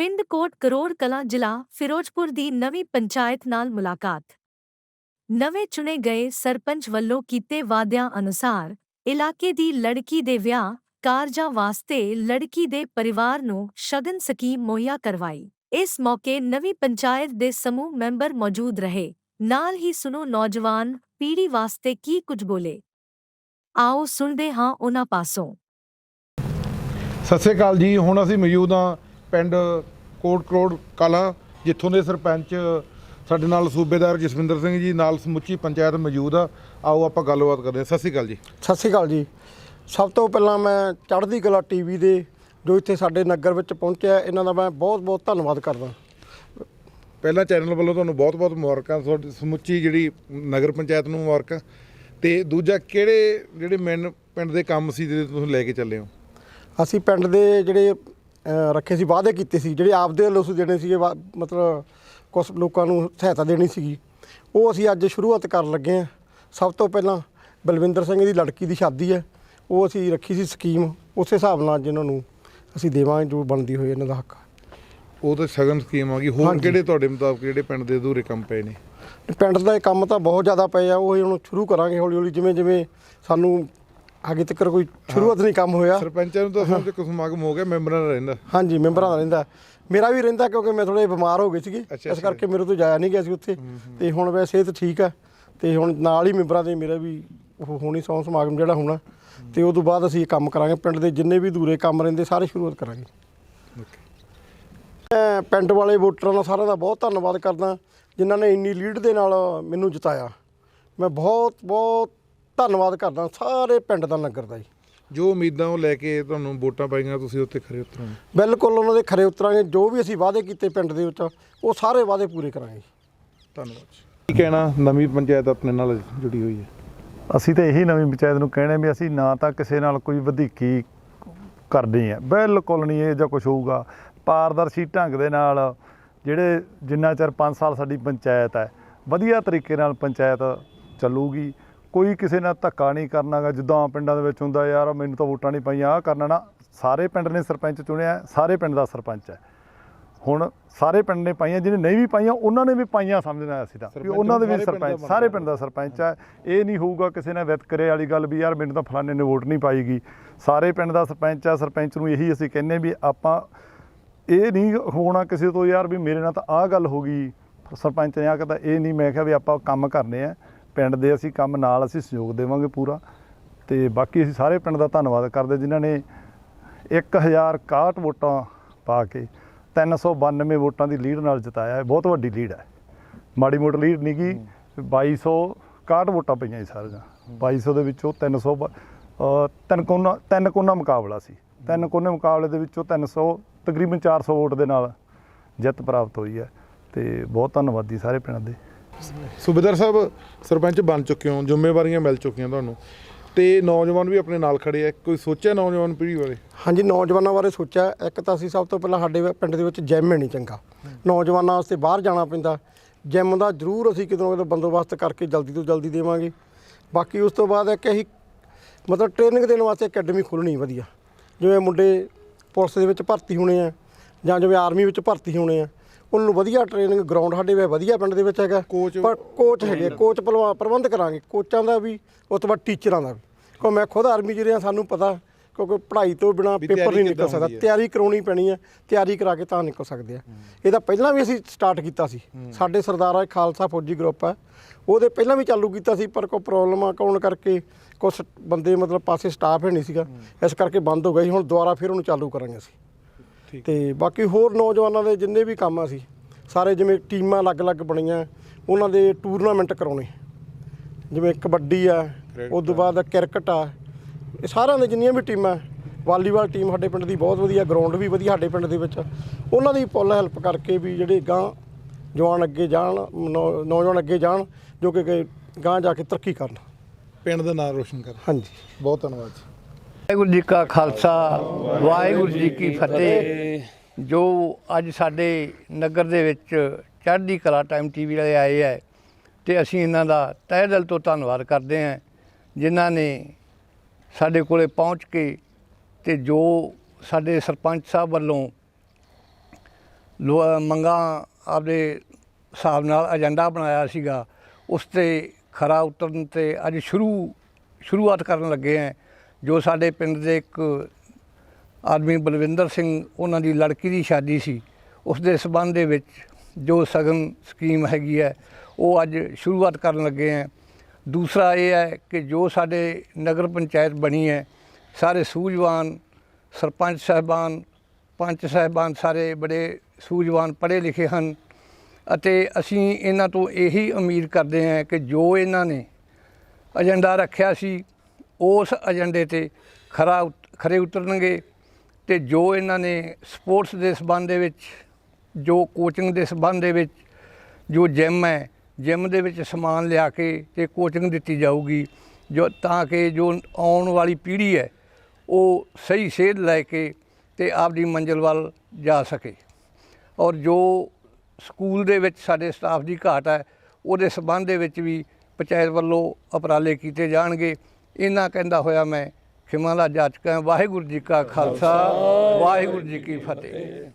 ਪਿੰਡ ਕੋਟ ਕਰੋੜ ਕਲਾਂ ਜ਼ਿਲ੍ਹਾ ਫਿਰੋਜ਼ਪੁਰ ਦੀ ਨਵੀਂ ਪੰਚਾਇਤ ਨਾਲ ਮੁਲਾਕਾਤ। ਨਵੇਂ ਚੁਣੇ ਗਏ ਸਰਪੰਚ ਵੱਲੋਂ ਕੀਤੇ ਵਾਅਦਿਆਂ ਅਨੁਸਾਰ ਇਲਾਕੇ ਦੀ ਲੜਕੀ ਦੇ ਵਿਆਹ ਕਾਰਜਾਂ ਵਾਸਤੇ ਲੜਕੀ ਦੇ ਪਰਿਵਾਰ ਨੂੰ ਸ਼ਗਨ ਸਕੀਮ ਮੁਹੱਈਆ ਕਰਵਾਈ। ਇਸ ਮੌਕੇ ਨਵੀਂ ਪੰਚਾਇਤ ਦੇ ਸਮੂਹ ਮੈਂਬਰ ਮੌਜੂਦ ਰਹੇ। ਨਾਲ ਹੀ ਸੁਣੋ ਨੌਜਵਾਨ ਪੀੜ੍ਹੀ ਵਾਸਤੇ ਕੀ ਕੁਝ ਬੋਲੇ। ਆਓ ਸੁਣਦੇ ਹਾਂ ਉਹਨਾਂ ਪਾਸੋਂ। ਸਤਿ ਸ਼੍ਰੀ ਅਕਾਲ ਜੀ, ਹੁਣ ਅਸੀਂ ਮੌਜੂਦ ਹਾਂ ਪਿੰਡ ਕੋਟ ਕਰੋੜ ਕਲਾਂ ਜਿੱਥੋਂ ਦੇ ਸਰਪੰਚ ਸਾਡੇ ਨਾਲ ਸੂਬੇਦਾਰ ਜਸਵਿੰਦਰ ਸਿੰਘ ਜੀ ਨਾਲ ਸਮੁੱਚੀ ਪੰਚਾਇਤ ਮੌਜੂਦ ਆ। ਆਓ ਆਪਾਂ ਗੱਲਬਾਤ ਕਰਦੇ ਹਾਂ। ਸਤਿ ਸ਼੍ਰੀ ਅਕਾਲ ਜੀ। ਸਤਿ ਸ਼੍ਰੀ ਅਕਾਲ ਜੀ। ਸਭ ਤੋਂ ਪਹਿਲਾਂ ਮੈਂ ਚੜ੍ਹਦੀ ਕਲਾ ਟੀਵੀ ਦੇ ਜੋ ਇੱਥੇ ਸਾਡੇ ਨਗਰ ਵਿੱਚ ਪਹੁੰਚਿਆ ਇਹਨਾਂ ਦਾ ਮੈਂ ਬਹੁਤ ਬਹੁਤ ਧੰਨਵਾਦ ਕਰਦਾ। ਪਹਿਲਾਂ ਚੈਨਲ ਵੱਲੋਂ ਤੁਹਾਨੂੰ ਬਹੁਤ-ਬਹੁਤ ਮੁਬਾਰਕਾਂ ਤੁਹਾਡੀ ਸਮੁੱਚੀ ਜਿਹੜੀ ਨਗਰ ਪੰਚਾਇਤ ਨੂੰ ਮੁਬਾਰਕਾਂ। ਤੇ ਦੂਜਾ ਕਿਹੜੇ ਜਿਹੜੇ ਮੈਨ ਪਿੰਡ ਦੇ ਕੰਮ ਸੀ ਜਿਹੜੇ ਤੁਸੀਂ ਲੈ ਕੇ ਚੱਲੇ ਹੋ? ਅਸੀਂ ਪਿੰਡ ਦੇ ਜਿਹੜੇ ਰੱਖੇ ਸੀ ਵਾਅਦੇ ਕੀਤੇ ਸੀ ਜਿਹੜੇ ਆਪਦੇ ਵੱਲੋਂ ਸੀ ਦੇਣੇ ਸੀਗੇ ਮਤਲਬ ਕੁਝ ਲੋਕਾਂ ਨੂੰ ਸਹਾਇਤਾ ਦੇਣੀ ਸੀਗੀ। ਉਹ ਅਸੀਂ ਅੱਜ ਸ਼ੁਰੂਆਤ ਕਰਨ ਲੱਗੇ ਹਾਂ। ਸਭ ਤੋਂ ਪਹਿਲਾਂ ਬਲਵਿੰਦਰ ਸਿੰਘ ਦੀ ਲੜਕੀ ਦੀ ਸ਼ਾਦੀ ਹੈ। ਉਹ ਅਸੀਂ ਰੱਖੀ ਸੀ ਸਕੀਮ। ਉਸੇ ਹਿਸਾਬ ਨਾਲ ਜਿਨ੍ਹਾਂ ਨੂੰ ਅਸੀਂ ਦੇਵਾਂਗੇ ਜੋ ਬਣਦੀ ਹੋਈ ਇਹਨਾਂ ਦਾ ਹੱਕ। ਉਹ ਤਾਂ ਸ਼ਗਨ ਸਕੀਮ ਆ ਗਈ। ਹੋਰ। ਕਿਹੜੇ ਤੁਹਾਡੇ ਮੁਤਾਬਕ ਜਿਹੜੇ ਪਿੰਡ ਦੇ ਅਧੂਰੇ ਕੰਮ ਪਏ ਨੇ? ਪਿੰਡ ਦਾ ਇਹ ਕੰਮ ਤਾਂ ਬਹੁਤ ਜ਼ਿਆਦਾ ਪਏ ਆ ਉਹ ਹੁਣ ਸ਼ੁਰੂ ਕਰਾਂਗੇ ਹੌਲੀ ਹੌਲੀ ਜਿਵੇਂ ਜਿਵੇਂ ਸਾਨੂੰ ਅੱਗੇ ਤੱਕ ਕੋਈ ਸ਼ੁਰੂਆਤ ਨਹੀਂ ਕੰਮ ਹੋਇਆ। ਸਰਪੰਚਾਂ ਨੂੰ ਤਾਂ ਸਮਝ ਇੱਕ ਸਮਾਗਮ ਹੋ ਗਿਆ ਮੈਂਬਰਾਂ ਦਾ ਰਹਿੰਦਾ। ਹਾਂਜੀ ਮੈਂਬਰਾਂ ਦਾ ਰਹਿੰਦਾ। ਮੇਰਾ ਵੀ ਰਹਿੰਦਾ ਕਿਉਂਕਿ ਮੈਂ ਥੋੜੇ ਬਿਮਾਰ ਹੋ ਗਏ ਸੀਗੇ। ਇਸ। ਕਰਕੇ ਮੇਰੇ ਤੋਂ ਜਾਇਆ ਨਹੀਂ ਗਿਆ ਸੀ ਉੱਥੇ। ਤੇ ਹੁਣ ਵੈਸੇ ਸਿਹਤ ਠੀਕ ਆ। ਤੇ ਹੁਣ ਨਾਲ ਹੀ ਮੈਂਬਰਾਂ ਦੇ ਮੇਰਾ ਵੀ ਉਹ ਹੋਣੀ ਸੌਂ ਸਮਾਗਮ ਜਿਹੜਾ ਹੋਣਾ। ਤੇ ਉਸ ਤੋਂ ਬਾਅਦ ਅਸੀਂ ਇਹ ਕੰਮ ਕਰਾਂਗੇ। ਪਿੰਡ ਦੇ ਜਿੰਨੇ ਵੀ ਦੂਰੇ ਕੰਮ ਰਹਿੰਦੇ ਸਾਰੇ ਸ਼ੁਰੂਆਤ ਕਰਾਂਗੇ। ਮੈਂ ਪਿੰਡ ਵਾਲੇ ਵੋਟਰਾਂ ਦਾ ਸਾਰਿਆਂ ਦਾ ਬਹੁਤ ਧੰਨਵਾਦ ਕਰਦਾ ਜਿਨ੍ਹਾਂ ਨੇ ਇੰਨੀ ਲੀਡ ਦੇ ਨਾਲ ਮੈਨੂੰ ਜਿਤਾਇਆ। ਮੈਂ ਬਹੁਤ ਬਹੁਤ ਧੰਨਵਾਦ ਕਰਦਾ ਸਾਰੇ ਪਿੰਡ ਦਾ ਨਗਰ ਦਾ ਜੀ। ਜੋ ਉਮੀਦਾਂ ਉਹ ਲੈ ਕੇ ਤੁਹਾਨੂੰ ਵੋਟਾਂ ਪਾਈਆਂ ਤੁਸੀਂ ਉੱਤੇ ਖਰੇ ਉਤਰੋਗੇ। ਬਿਲਕੁਲ ਉਹਨਾਂ ਦੇ ਖਰੇ ਉਤਰਾਂਗੇ ਜੋ ਵੀ ਅਸੀਂ ਵਾਅਦੇ ਕੀਤੇ ਪਿੰਡ ਦੇ ਵਿੱਚ ਉਹ ਸਾਰੇ ਵਾਅਦੇ ਪੂਰੇ ਕਰਾਂਗੇ। ਧੰਨਵਾਦ ਜੀ। ਕੀ ਕਹਿਣਾ ਨਵੀਂ ਪੰਚਾਇਤ ਆਪਣੇ ਨਾਲ ਜੁੜੀ ਹੋਈ ਹੈ? ਅਸੀਂ ਤਾਂ ਇਹੀ ਨਵੀਂ ਪੰਚਾਇਤ ਨੂੰ ਕਹਿਣਾ ਵੀ ਅਸੀਂ ਨਾ ਤਾਂ ਕਿਸੇ ਨਾਲ ਕੋਈ ਵਧੀਕੀ ਕਰਦੇ ਆ ਬਿਲਕੁਲ ਨਹੀਂ ਇਹ ਜਾਂ ਕੁਝ ਹੋਊਗਾ। ਪਾਰਦਰਸ਼ੀ ਢੰਗ ਦੇ ਨਾਲ ਜਿਹੜੇ ਜਿੰਨਾ ਚਿਰ 5 ਸਾਲ ਸਾਡੀ ਪੰਚਾਇਤ ਹੈ ਵਧੀਆ ਤਰੀਕੇ ਨਾਲ ਪੰਚਾਇਤ ਚੱਲੂਗੀ। ਕੋਈ ਕਿਸੇ ਨਾਲ ਧੱਕਾ ਨਹੀਂ ਕਰਨਾਗਾ। ਜਿੱਦਾਂ ਪਿੰਡਾਂ ਦੇ ਵਿੱਚ ਹੁੰਦਾ ਯਾਰ ਮੈਨੂੰ ਤਾਂ ਵੋਟਾਂ ਨਹੀਂ ਪਾਈਆਂ ਆਹ ਕਰਨਾ ਨਾ। ਸਾਰੇ ਪਿੰਡ ਨੇ ਸਰਪੰਚ ਚੁਣਿਆ ਸਾਰੇ ਪਿੰਡ ਦਾ ਸਰਪੰਚ ਹੈ। ਹੁਣ ਸਾਰੇ ਪਿੰਡ ਨੇ ਪਾਈਆਂ ਜਿਹਨੇ ਨਹੀਂ ਵੀ ਪਾਈਆਂ ਉਹਨਾਂ ਨੇ ਵੀ ਪਾਈਆਂ ਸਮਝਣਾ ਅਸੀਂ ਤਾਂ। ਸਰਪੰਚ ਉਹਨਾਂ ਦੇ ਵੀ ਸਰਪੰਚ ਸਾਰੇ ਪਿੰਡ ਦਾ ਸਰਪੰਚ ਹੈ। ਇਹ ਨਹੀਂ ਹੋਊਗਾ ਕਿਸੇ ਨੇ ਵਿਤਕਰੇ ਵਾਲੀ ਗੱਲ ਵੀ ਯਾਰ ਮੈਨੂੰ ਤਾਂ ਫਲਾਣੇ ਨੇ ਵੋਟ ਨਹੀਂ ਪਾਈਗੀ। ਸਾਰੇ ਪਿੰਡ ਦਾ ਸਰਪੰਚ ਆ ਸਰਪੰਚ ਨੂੰ ਇਹੀ ਅਸੀਂ ਕਹਿੰਨੇ ਵੀ ਆਪਾਂ ਇਹ ਨਹੀਂ ਹੋਣਾ ਕਿਸੇ ਤੋਂ ਯਾਰ ਵੀ ਮੇਰੇ ਨਾਲ ਤਾਂ ਆਹ ਗੱਲ ਹੋ ਗਈ। ਸਰਪੰਚ ਨੇ ਆ ਕਹਿੰਦਾ ਇਹ ਨਹੀਂ ਮੈਂ ਕਿਹਾ ਵੀ ਆਪਾਂ ਕੰਮ ਕਰਨੇ ਆ। ਪਿੰਡ ਦੇ ਅਸੀਂ ਕੰਮ ਨਾਲ ਅਸੀਂ ਸਹਿਯੋਗ ਦੇਵਾਂਗੇ ਪੂਰਾ। ਤੇ ਬਾਕੀ ਅਸੀਂ ਸਾਰੇ ਪਿੰਡ ਦਾ ਧੰਨਵਾਦ ਕਰਦੇ ਜਿਨ੍ਹਾਂ ਨੇ 1061 ਵੋਟਾਂ ਪਾ ਕੇ 392 ਵੋਟਾਂ ਦੀ ਲੀਡ ਨਾਲ ਜਿਤਾਇਆ ਹੈ। ਬਹੁਤ ਵੱਡੀ ਲੀਡ ਹੈ। ਮਾੜੀ ਮੋਟੀ ਲੀਡ ਨਹੀਂ ਗੀ। 2261 ਵੋਟਾਂ ਪਈਆਂ ਜੀ ਸਾਰੀਆਂ। 2200 ਦੇ ਵਿੱਚੋਂ 300 ਬ- ਅਹ ਤਿੰਨ ਕੋਨਾ ਤਿੰਨ ਕੋਨਾ ਮੁਕਾਬਲਾ ਸੀ। ਤਿੰਨ ਕੋਨੇ ਮੁਕਾਬਲੇ ਦੇ ਵਿੱਚੋਂ 300 ਤਕਰੀਬਨ 400 ਵੋਟ ਦੇ ਨਾਲ ਜਿੱਤ ਪ੍ਰਾਪਤ ਹੋਈ ਹੈ। ਤੇ ਬਹੁਤ ਧੰਨਵਾਦੀ ਸਾਰੇ ਪਿੰਡ ਦੇ। ਸੂਬੇਦਾਰ ਸਾਹਿਬ, ਸਰਪੰਚ ਬਣ ਚੁੱਕੇ ਹੋ, ਜ਼ਿੰਮੇਵਾਰੀਆਂ ਮਿਲ ਚੁੱਕੀਆਂ ਤੁਹਾਨੂੰ। ਤੇ ਨੌਜਵਾਨ ਵੀ ਆਪਣੇ ਨਾਲ ਖੜੇ ਆ, ਕੋਈ ਸੋਚਿਆ ਨੌਜਵਾਨ ਪੀੜ੍ਹੀ ਬਾਰੇ? ਹਾਂਜੀ, ਨੌਜਵਾਨਾਂ ਬਾਰੇ ਸੋਚਿਆ। ਇੱਕ ਤਾਂ ਅਸੀਂ ਸਭ ਤੋਂ ਪਹਿਲਾਂ ਸਾਡੇ ਪਿੰਡ ਦੇ ਵਿੱਚ ਜਿਮ ਹੈ ਨਹੀਂ ਚੰਗਾ। ਨੌਜਵਾਨਾਂ ਵਾਸਤੇ ਬਾਹਰ ਜਾਣਾ ਪੈਂਦਾ। ਜਿਮ ਦਾ ਜ਼ਰੂਰ ਅਸੀਂ ਕਿਤੇ ਨਾ ਕਿਤੇ ਬੰਦੋਬਸਤ ਕਰਕੇ ਜਲਦੀ ਤੋਂ ਜਲਦੀ ਦੇਵਾਂਗੇ। ਬਾਕੀ ਉਸ ਤੋਂ ਬਾਅਦ ਇੱਕ ਅਸੀਂ ਮਤਲਬ ਟ੍ਰੇਨਿੰਗ ਦੇਣ ਵਾਸਤੇ ਅਕੈਡਮੀ ਖੋਲ੍ਹਣੀ ਵਧੀਆ। ਜਿਵੇਂ ਮੁੰਡੇ ਪੁਲਿਸ ਦੇ ਵਿੱਚ ਭਰਤੀ ਹੋਣੇ ਆ ਜਾਂ ਜਿਵੇਂ ਆਰਮੀ ਵਿੱਚ ਭਰਤੀ ਹੋਣੇ ਆ। ਉਹਨਾਂ ਵਧੀਆ ਟ੍ਰੇਨਿੰਗ ਗਰਾਊਂਡ ਸਾਡੇ ਵੇ ਵਧੀਆ ਪਿੰਡ ਦੇ ਵਿੱਚ ਹੈਗਾ। ਕੋਚ- ਪਰ ਕੋਚ ਹੈਗੇ ਕੋਚ ਭਲਵਾ ਪ੍ਰਬੰਧ ਕਰਾਂਗੇ ਕੋਚਾਂ ਦਾ ਵੀ ਉਸ ਤੋਂ ਬਾਅਦ ਟੀਚਰਾਂ ਦਾ ਵੀ। ਕਿਉਂ ਮੈਂ ਖੁਦ ਆਰਮੀ 'ਚ ਰਿਹਾ ਸਾਨੂੰ ਪਤਾ ਕਿਉਂਕਿ ਪੜ੍ਹਾਈ ਤੋਂ ਬਿਨਾ ਪੇਪਰ ਨਹੀਂ ਨਿਕਲ ਕਿੱਦਾਂ ਸਕਦਾ? ਤਿਆਰੀ ਕਰਾਉਣੀ ਪੈਣੀ ਹੈ ਤਿਆਰੀ ਕਰਾ ਕੇ ਤਾਂ ਨਿਕਲ ਸਕਦੇ ਆ। ਇਹਦਾ ਪਹਿਲਾਂ ਵੀ ਅਸੀਂ ਸਟਾਰਟ ਕੀਤਾ ਸੀ। ਸਾਡੇ ਸਰਦਾਰਾ ਖਾਲਸਾ ਫੌਜੀ ਗਰੁੱਪ ਹੈ ਉਹਦੇ ਪਹਿਲਾਂ ਵੀ ਚਾਲੂ ਕੀਤਾ ਸੀ ਪਰ ਕੋਈ ਪ੍ਰੋਬਲਮ ਆ ਕੌਣ ਕਰਕੇ ਕੁਝ ਬੰਦੇ ਮਤਲਬ ਪਾਸੇ ਸਟਾਫ ਹੈ ਨਹੀਂ ਸੀਗਾ। ਇਸ ਕਰਕੇ ਬੰਦ ਹੋ ਗਿਆ ਸੀ ਹੁਣ ਦੁਬਾਰਾ ਫਿਰ ਉਹਨੂੰ ਚਾਲੂ ਕਰਾਂਗੇ ਅਸੀਂ। ਤੇ ਬਾਕੀ ਹੋਰ ਨੌਜਵਾਨਾਂ ਦੇ ਜਿੰਨੇ ਵੀ ਕੰਮ ਆ ਸੀ ਸਾਰੇ ਜਿਵੇਂ ਟੀਮਾਂ ਅਲੱਗ-ਅਲੱਗ ਬਣੀਆਂ ਉਹਨਾਂ ਦੇ ਟੂਰਨਾਮੈਂਟ ਕਰਾਉਣੇ। ਜਿਵੇਂ ਕਬੱਡੀ ਆ ਉਸ ਤੋਂ ਬਾਅਦ ਕ੍ਰਿਕਟ ਆ। ਇਹ ਸਾਰਿਆਂ ਦੇ ਜਿੰਨੀਆਂ ਵੀ ਟੀਮਾਂ ਵਾਲੀਬਾਲ ਟੀਮ ਸਾਡੇ ਪਿੰਡ ਦੀ ਬਹੁਤ ਵਧੀਆ ਗਰਾਊਂਡ ਵੀ ਵਧੀਆ ਸਾਡੇ ਪਿੰਡ ਦੇ ਵਿੱਚ। ਉਹਨਾਂ ਦੀ ਫੁੱਲ ਹੈਲਪ ਕਰਕੇ ਵੀ ਜਿਹੜੇ ਗਾਂ ਜਵਾਨ ਅੱਗੇ ਜਾਣ ਨੌਜਵਾਨ ਅੱਗੇ ਜਾਣ ਜੋ ਕਿ ਗਾਂ ਜਾ ਕੇ ਤਰੱਕੀ ਕਰਨ। ਪਿੰਡ ਦਾ ਨਾਮ ਰੋਸ਼ਨ ਕਰ ਹਾਂਜੀ। ਬਹੁਤ ਧੰਨਵਾਦ ਜੀ। ਵਾਹਿਗੁਰੂ ਜੀ ਕਾ ਖਾਲਸਾ, ਵਾਹਿਗੁਰੂ ਜੀ ਕੀ ਫਤਿਹ। ਜੋ ਅੱਜ ਸਾਡੇ ਨਗਰ ਦੇ ਵਿੱਚ ਚੜ੍ਹਦੀ ਕਲਾ ਟਾਈਮ ਟੀਵੀ ਵਾਲੇ ਆਏ ਹੈ ਤੇ ਅਸੀਂ ਇਹਨਾਂ ਦਾ ਤਹਿ ਦਿਲ ਤੋਂ ਧੰਨਵਾਦ ਕਰਦੇ ਹਾਂ ਜਿਨ੍ਹਾਂ ਨੇ ਸਾਡੇ ਕੋਲੇ ਪਹੁੰਚ ਕੇ ਤੇ ਜੋ ਸਾਡੇ ਸਰਪੰਚ ਸਾਹਿਬ ਵੱਲੋਂ ਲੋ, ਮੰਗਾਂ ਆਪਦੇ ਹਿਸਾਬ ਨਾਲ ਏਜੰਡਾ ਬਣਾਇਆ ਸੀਗਾ, ਉਸ ਤੇ ਖਰਾ ਉਤਰਨ ਤੇ ਅੱਜ ਸ਼ੁਰੂ, ਸ਼ੁਰੂਆਤ ਕਰਨ ਲੱਗੇ ਹੈ ਜੋ ਸਾਡੇ ਪਿੰਡ ਦੇ ਇੱਕ ਆਦਮੀ ਬਲਵਿੰਦਰ ਸਿੰਘ, ਉਹਨਾਂ ਦੀ ਲੜਕੀ ਦੀ ਸ਼ਾਦੀ ਸੀ, ਉਸ ਦੇ ਸਬੰਧ ਦੇ ਵਿੱਚ ਜੋ ਸਗਨ ਸਕੀਮ ਹੈਗੀ ਹੈ, ਉਹ ਅੱਜ ਸ਼ੁਰੂਆਤ ਕਰਨ ਲੱਗੇ ਹੈ। ਦੂਸਰਾ ਇਹ ਹੈ ਕਿ ਜੋ ਸਾਡੇ ਨਗਰ ਪੰਚਾਇਤ ਬਣੀ ਹੈ, ਸਾਰੇ ਸੂਝਵਾਨ ਸਰਪੰਚ ਸਾਹਿਬਾਨ, ਪੰਚ ਸਾਹਿਬਾਨ ਸਾਰੇ ਬੜੇ ਸੂਝਵਾਨ ਪੜ੍ਹੇ ਲਿਖੇ ਹਨ ਅਤੇ ਅਸੀਂ ਇਹਨਾਂ ਤੋਂ ਇਹੀ ਉਮੀਦ ਕਰਦੇ ਹਾਂ ਕਿ ਜੋ ਇਹਨਾਂ ਨੇ ਏਜੰਡਾ ਰੱਖਿਆ ਸੀ ਉਸ ਏਜੰਡੇ ਤੇ ਖਰਾ ਉਤ- ਖਰੇ ਉਤਰਨਗੇ ਤੇ ਜੋ ਇਹਨਾਂ ਨੇ ਸਪੋਰਟਸ ਦੇ ਸਬੰਧ ਦੇ ਵਿੱਚ, ਜੋ ਕੋਚਿੰਗ ਦੇ ਸਬੰਧ ਦੇ ਵਿੱਚ, ਜੋ ਜਿਮ ਹੈ, ਜਿਮ ਦੇ ਵਿੱਚ ਸਮਾਨ ਲਿਆ ਕੇ ਤੇ ਕੋਚਿੰਗ ਦਿੱਤੀ ਜਾਊਗੀ, ਜੋ ਤਾਂ ਕਿ ਜੋ ਆਉਣ ਵਾਲੀ ਪੀੜ੍ਹੀ ਹੈ, ਉਹ ਸਹੀ ਸੇਧ ਲੈ ਕੇ ਤੇ ਆਪਦੀ ਮੰਜ਼ਿਲ ਵੱਲ ਜਾ ਸਕੇ। ਔਰ ਜੋ ਸਕੂਲ ਦੇ ਵਿੱਚ ਸਾਡੇ ਸਟਾਫ ਦੀ ਘਾਟ ਹੈ, ਉਹਦੇ ਸਬੰਧ ਦੇ ਵਿੱਚ ਵੀ ਪੰਚਾਇਤ ਵੱਲੋਂ ਉਪਰਾਲੇ ਕੀਤੇ ਜਾਣਗੇ। ਇਹਨਾਂ ਕਹਿੰਦਾ ਹੋਇਆ ਮੈਂ ਖਿਮਾ ਦਾ ਜਾਚਕਾਂ ਵਾਹਿਗੁਰੂ ਜੀ ਕਾ ਖਾਲਸਾ ਵਾਹਿਗੁਰੂ ਜੀ ਕੀ ਫਤਿਹ।